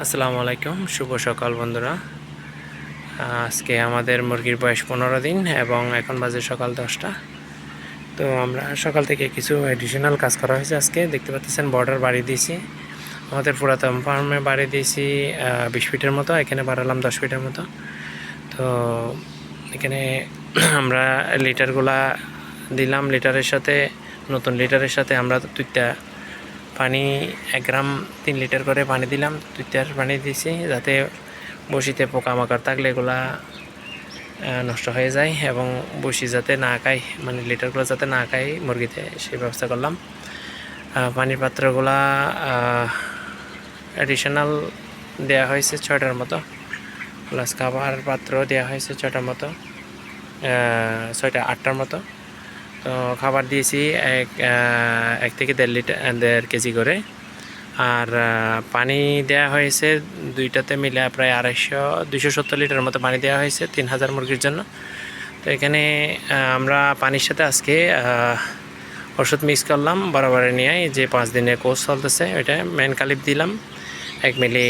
আসসালামু আলাইকুম, শুভ সকাল বন্ধুরা। আজকে আমাদের মুরগির বয়স পনেরো দিন এবং এখন বাজে সকাল দশটা। তো আমরা সকাল থেকে কিছু অ্যাডিশনাল কাজ করা হয়েছে আজকে। দেখতে পাচ্ছেন বর্ডার বাড়ি দিয়েছি। আমাদের পুরাতন ফার্মে বাড়ি দিয়েছি বিশ ফিটের মতো, এখানে বাড়ালাম দশ ফিটের মতো। তো এখানে আমরা লিটারগুলা দিলাম। লিটারের সাথে, নতুন লিটারের সাথে আমরা দুইটা পানি এক গ্রাম তিন লিটার করে পানি দিলাম দুইটার পানি দিয়েছি যাতে বসিতে পোকামাকড় থাকলে এগুলা নষ্ট হয়ে যায় এবং বসি যাতে না খায় মানে লিটারগুলো যাতে না খায়, মুরগিতে সেই ব্যবস্থা করলাম। পানির পাত্রগুলা অ্যাডিশনাল দেওয়া হয়েছে ছয়টার মতো। প্লাস খাবার পাত্র দেওয়া হয়েছে ছয়টার মতো ছয়টা আটটার মতো। তো খাবার দিয়েছি এক এক থেকে দেড় লিটার, দেড় কেজি করে। আর পানি দেওয়া হয়েছে দুইটাতে মিলে প্রায় আড়াইশো, দুইশো সত্তর লিটার মতো পানি দেওয়া হয়েছে তিন হাজার মুরগির জন্য। তো এখানে আমরা পানির সাথে আজকে ওষুধ মিক্স করলাম বরাবরে নিয়ে। যে পাঁচ দিনের কোর্স চলতেছে, ওইটা মেন কালিপ দিলাম। এক মিলি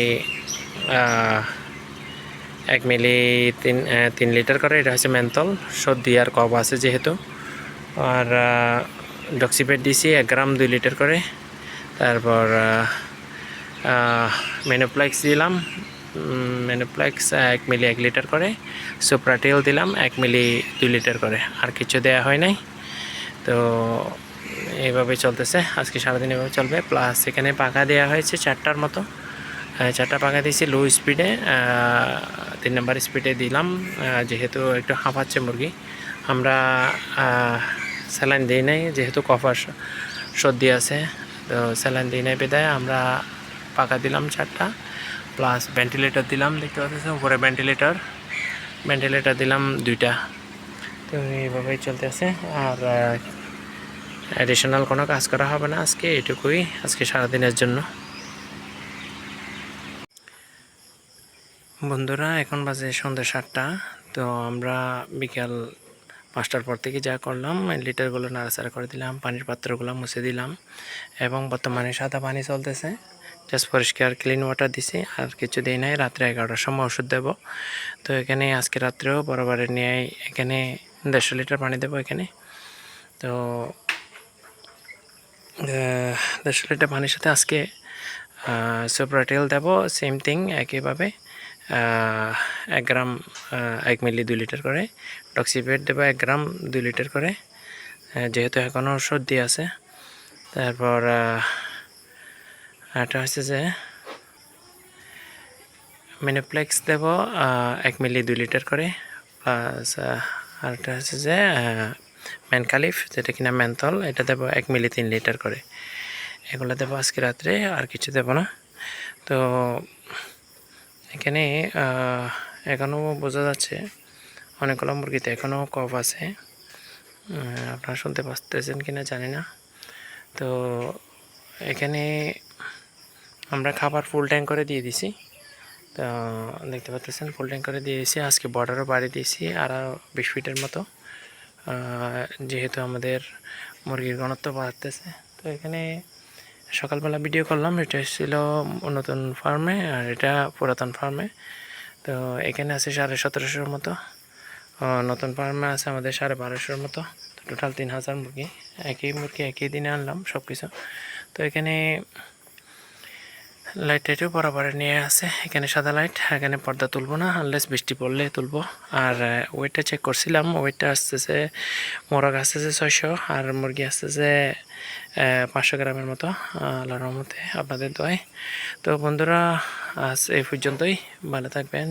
এক মিলি তিন তিন লিটার করে। এটা হচ্ছে মেন্থল সর্দি আর কফ আছে যেহেতু। আর ডক্সিপেট দিছি, এক গ্রাম দুই লিটার করে। তারপর মেনোপ্লেক্স দিলাম। মেনোপ্লেক্স এক মিলি এক লিটার করে। সুপ্রাটেল দিলাম, এক মিলি দুই লিটার করে। আর কিছু দেওয়া হয় নাই। তো এইভাবে চলতেছে। আজকে সারাদিন এভাবে চলবে। প্লাস এখানে পাখা দেওয়া হয়েছে চারটার মতো। চারটা পাখা দিয়েছি লো স্পিডে তিন নম্বর স্পিডে দিলাম। যেহেতু একটু হাঁপাচ্ছে মুরগি। আমরা স্যালাইন দিই নাই, যেহেতু কফার সর্দি আছে, তো স্যালাইন দিই নাই বেদায়। আমরা পাকা দিলাম চারটা, প্লাস ভেন্টিলেটর দিলাম, দেখতে পাচ্ছেন, উপরে ভেন্টিলেটর ভেন্টিলেটর দিলাম দুইটা। তো এইভাবেই চলতে আছে, আর অ্যাডিশনাল কোনো কাজ করা হবে না আজকে, এটুকুই, আজকে সারাদিনের জন্য। বন্ধুরা, এখন বাজে সন্ধ্যা সাতটা, তো আমরা বিকাল পাঁচটার পর থেকে যা করলাম, লিটারগুলো নাড়াচাড়া করে দিলাম, পানির পাত্রগুলো মুছে দিলাম এবং বর্তমানে সাদা পানি চলতেছে। জাস্ট পরিষ্কার ক্লিন ওয়াটার দিছি, আর কিছু দিই নাই, রাত্রে এগারোটার সময় ওষুধ দেবো। তো এখানে আজকে রাত্রেও বরাবরের নিয়ে এখানে দেড়শো লিটার পানি দেবো এখানে। তো দেড়শো লিটার পানির সাথে আজকে সুপ্রাটেল দেবো সেম থিং একইভাবে। এক গ্রাম এক মিলি দুই লিটার করে। টক্সিপেট দেবো এক গ্রাম, দুই লিটার করে। যেহেতু এখনও সর্দি আছে, তারপর এটা হচ্ছে যে মিনিপ্লেক্স দেব এক মিলি দুই লিটার করে। প্লাস আরেকটা হচ্ছে যে ম্যানকালিফ যেটা কিনা ম্যানথল এটা দেবো এক মিলি তিন লিটার করে। এগুলো দেবো আজকে রাত্রে, আর কিছু দেবো না। তো এখানে এখনও বোঝা যাচ্ছে, অনেকগুলো মুরগিতে এখনও কফ আছে। আপনারা শুনতে পাচ্ছেন কি না জানি না। তো এখানে আমরা খাবার ফুল ট্যাঙ্ক করে দিয়ে দিছি। তো দেখতে পাচ্ছেন ফুল ট্যাঙ্ক করে দিয়ে দিয়েছি আজকে বর্ডারও বাড়ি দিয়েছি আরও বিশ ফিটের মতো। যেহেতু আমাদের মুরগির ঘনত্ব বাড়তেছে। তো এখানে সকালবেলা ভিডিও করলাম, এটা ছিল নতুন ফার্মে আর এটা পুরাতন ফার্মে তো এখানে আছে সাড়ে সতেরোশোর মতো। নতুন ফার্মে আছে আমাদের সাড়ে বারোশোর মতো। টোটাল তিন হাজার মুরগি। একই মুরগি একই দিনে আনলাম সব কিছু তো এখানে লাইট বরাবর নিয়ে আছে। এখানে সাদা লাইট এখানে পর্দা তুলবো না আনলেস বৃষ্টি পড়লে তুলবো। আর ওয়েটটা চেক করছিলাম ওয়েটটা আসতেছে, মোরগ আসতেছে ছয়শো, আর মুরগি আসতেছে পাঁচশো গ্রামের মতো। আল্লাহর রহমতে আপনাদের দয় তো বন্ধুরা, আজ এই পর্যন্তই। ভালো থাকবেন।